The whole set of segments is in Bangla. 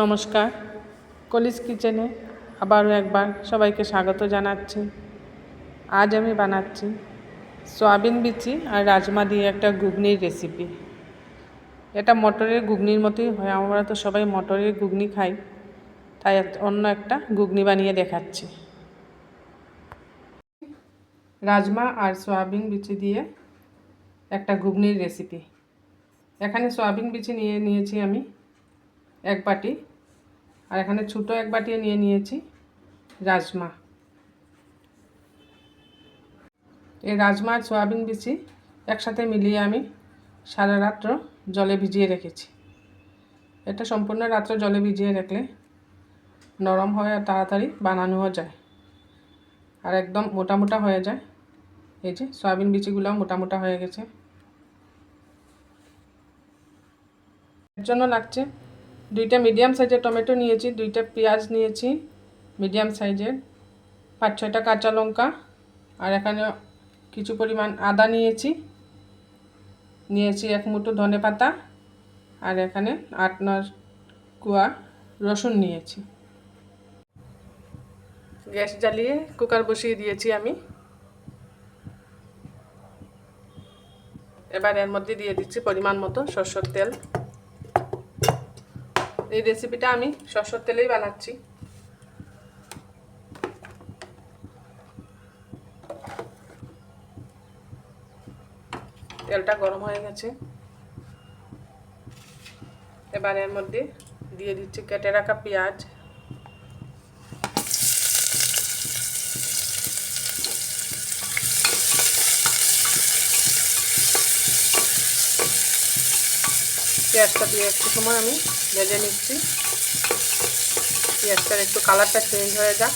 নমস্কার। কলিস কিচেনে আবারও একবার সবাইকে স্বাগত জানাচ্ছি। আজ আমি বানাচ্ছি সয়াবিন বিচি আর রাজমা দিয়ে একটা ঘুগনির রেসিপি এটা মটরের ঘুগনির মতোই হয়, আমরা তো সবাই মটরের ঘুগনি খাই, তাই অন্য একটা ঘুগনি বানিয়ে দেখাচ্ছি। রাজমা আর সয়াবিন বিচি দিয়ে একটা ঘুগনির রেসিপি এখানে সয়াবিন বিচি নিয়ে নিয়েছি আমি। এক বাটি। আর এখানে ছোটো এক বাটি নিয়ে নিয়েছি রাজমা। এই রাজমা আর সয়াবিন বিচি একসাথে মিলিয়ে আমি সারা রাত্র জলে ভিজিয়ে রেখেছি। এটা সম্পূর্ণ রাত্র জলে ভিজিয়ে রাখলে নরম হয় আর তাড়াতাড়ি বানানোও যায়। আর একদম মোটা মোটা হয়ে যায়। এই যে সয়াবিন বিচিগুলোও মোটা মোটা হয়ে গেছে। এর জন্য লাগছে দুইটা মিডিয়াম সাইজের টমেটো নিয়েছি, দুইটা পেঁয়াজ নিয়েছি মিডিয়াম সাইজের পাঁচ ছয়টা কাঁচা লঙ্কা, আর এখানে কিছু পরিমাণ আদা নিয়েছি। নিয়েছি এক মুঠো ধনে পাতা, আর এখানে আট নয় কুয়া রসুন নিয়েছি। গ্যাস জ্বালিয়ে কুকার বসিয়ে দিয়েছি আমি। এবার এর মধ্যে দিয়ে দিচ্ছি পরিমাণ মতো সরষের তেল। এই রেসিপিটা আমি সরষের তেলেই বানাচ্ছি। তেলটা গরম হয়ে গেছে। এবারের মধ্যে দিয়ে দিচ্ছি কেটে রাখা পেঁয়াজ। পেঁয়াজটা দিয়ে একটু সময় আমি ভেজে নিচ্ছি। পেঁয়াজটার একটু কালারটা চেঞ্জ হয়ে যাক।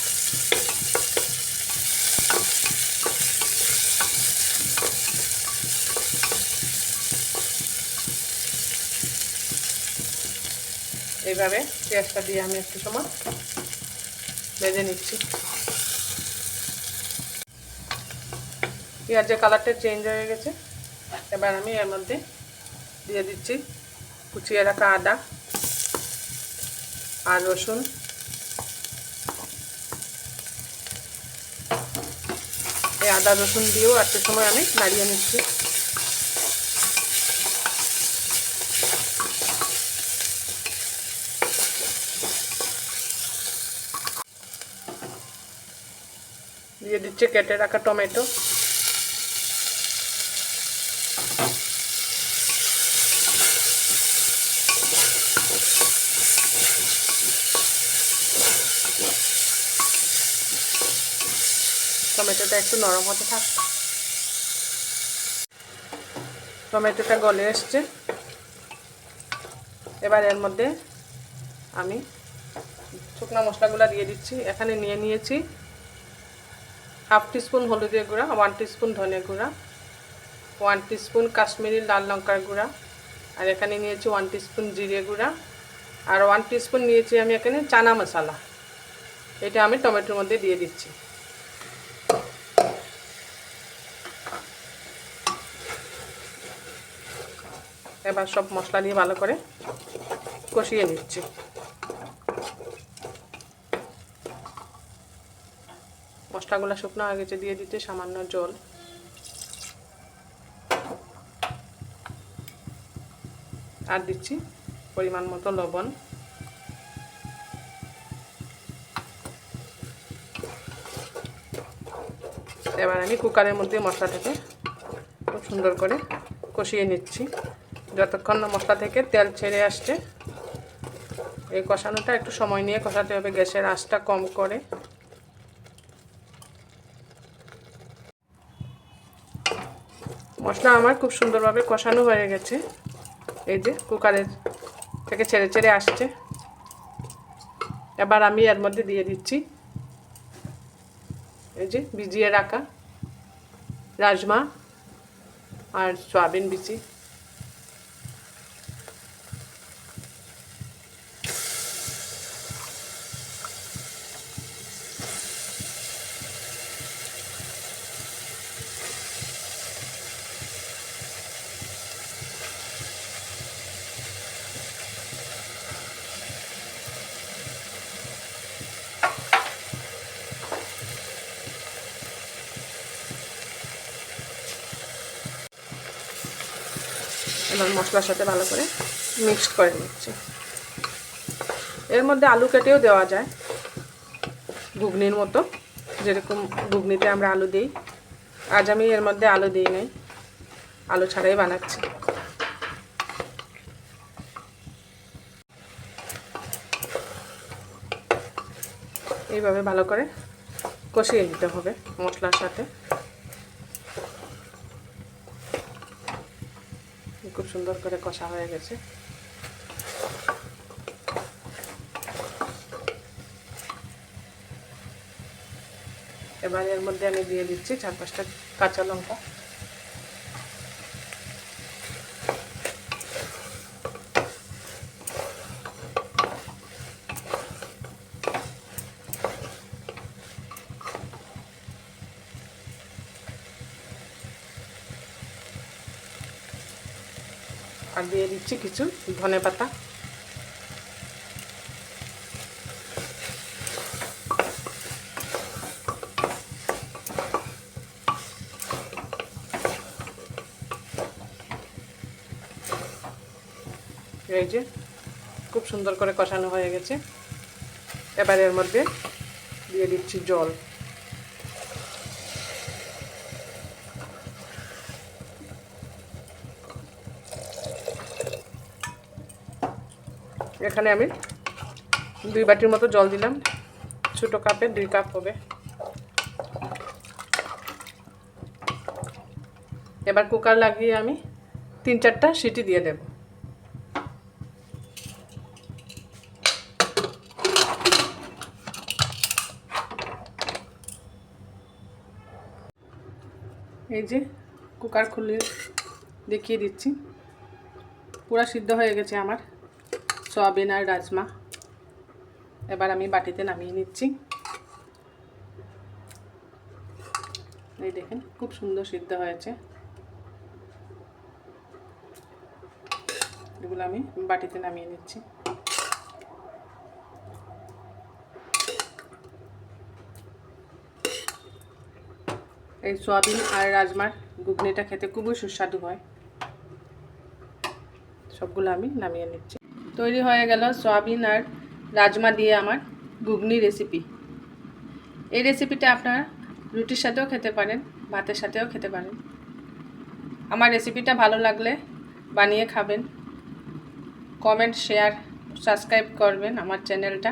এইভাবে পেঁয়াজটা দিয়ে আমি একটু সময় ভেজে নিচ্ছি। পেঁয়াজের কালারটা চেঞ্জ হয়ে গেছে। এবার আমি এর মধ্যে দিয়ে দিচ্ছি কুচিয়ে রাখা আদা আর রসুন। এই আদা, রসুন দিয়েও একটু সময় আমি নাড়িয়ে নিচ্ছি। দিয়ে দিচ্ছে কেটে রাখা টমেটো। টমেটোটা একটু নরম হতে থাক। টমেটোটা গলে এসছে। এবার এর মধ্যে আমি শুকনো মশলাগুলো দিয়ে দিচ্ছি। এখানে নিয়ে নিয়েছি হাফ টিস্পুন হলুদের গুঁড়া, ওয়ান টিস্পুন ধনে গুঁড়া, ওয়ান টিস্পুন কাশ্মীরি লাল লঙ্কার গুঁড়া, আর এখানে নিয়েছি ওয়ান টিস্পুন জিরে গুঁড়া, আর ওয়ান টিস্পুন নিয়েছি আমি এখানে চানা মশলা। এটা আমি টমেটোর মধ্যে দিয়ে দিচ্ছি। এবার সব মশলা দিয়ে ভালো করে কষিয়ে নিচ্ছি। মশলাগুলো শুকনো হয়ে গেছে, দিয়ে দিতে সামান্য জল। আর দিচ্ছি পরিমাণ মতো লবণ। এবার আমি কুকারের মধ্যে মশলাটাকে খুব সুন্দর করে কষিয়ে নিচ্ছি। যতক্ষণ না মশলা থেকে তেল ছেড়ে আসছে, এই কষানোটা একটু সময় নিয়ে কষাতে হবে, গ্যাসের আঁচটা কম করে। মশলা আমার খুব সুন্দরভাবে কষানো হয়ে গেছে, এই যে কুকারের থেকে ছেড়ে ছেড়ে আসছে। এবার আমি এর মধ্যে দিয়ে দিচ্ছি, এই যে ভিজিয়ে রাখা রাজমা আর সয়াবিন বিচি। এবার মশলার সাথে ভালো করে মিক্সড করে নিচ্ছি। এর মধ্যে আলু কেটেও দেওয়া যায়। ঘুগনির মতো, যেরকম ঘুগনিতে আমরা আলু দিই। আজ আমি এর মধ্যে আলু দিই নাই। আলু ছাড়াই বানাচ্ছি। এইভাবে ভালো করে কষিয়ে নিতে হবে মশলার সাথে। খুব সুন্দর করে কষা হয়ে গেছে। এবার এর মধ্যে আমি দিয়ে দিচ্ছি চার পাঁচটা কাঁচা লঙ্কা। আর দিয়ে দিচ্ছি কিছু ধনে পাতা। এই যে খুব সুন্দর করে কষানো হয়ে গেছে। এবার এর মধ্যে দিয়ে দিচ্ছি জল। এখানে আমি দুই বাটির মতো জল দিলাম। ছোটো কাপে দুই কাপ হবে। এবার কুকার লাগিয়ে আমি তিন চারটা সিটি দিয়ে দেব। এই যে কুকার খুলে দেখিয়ে দিচ্ছি। পুরা সিদ্ধ হয়ে গেছে আমার। সয়াবিন আর রাজমা। এবার আমি বাটিতে নামিয়ে নিচ্ছি। এই দেখেন, খুব সুন্দর সিদ্ধ হয়েছে। এগুলো আমি বাটিতে নামিয়ে নিচ্ছি। এই সয়াবিন আর রাজমার ঘুগনিটা খেতে খুবই সুস্বাদু হয়। সবগুলো আমি নামিয়ে নিচ্ছি। তৈরি হয়ে গেল সয়াবিন আর রাজমা দিয়ে আমার ঘুগনি রেসিপি এই রেসিপিটা আপনারা রুটির সাথেও খেতে পারেন, ভাতের সাথেও খেতে পারেন। আমার রেসিপিটা ভালো লাগলে বানিয়ে খাবেন। কমেন্ট শেয়ার সাবস্ক্রাইব করবেন আমার চ্যানেলটা